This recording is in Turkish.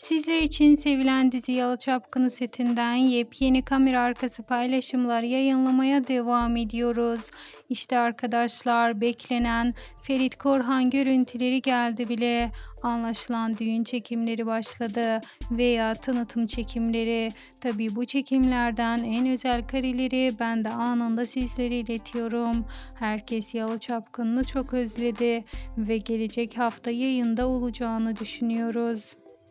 Sizler için sevilen dizi Yalı Çapkını setinden yepyeni kamera arkası paylaşımlar yayınlamaya devam ediyoruz. İşte arkadaşlar beklenen Ferit Korhan görüntüleri geldi bile. Anlaşılan düğün çekimleri başladı veya tanıtım çekimleri. Tabi bu çekimlerden en özel kareleri ben de anında sizlere iletiyorum. Herkes Yalı Çapkını'nı çok özledi ve gelecek hafta yayında olacağını düşünüyoruz.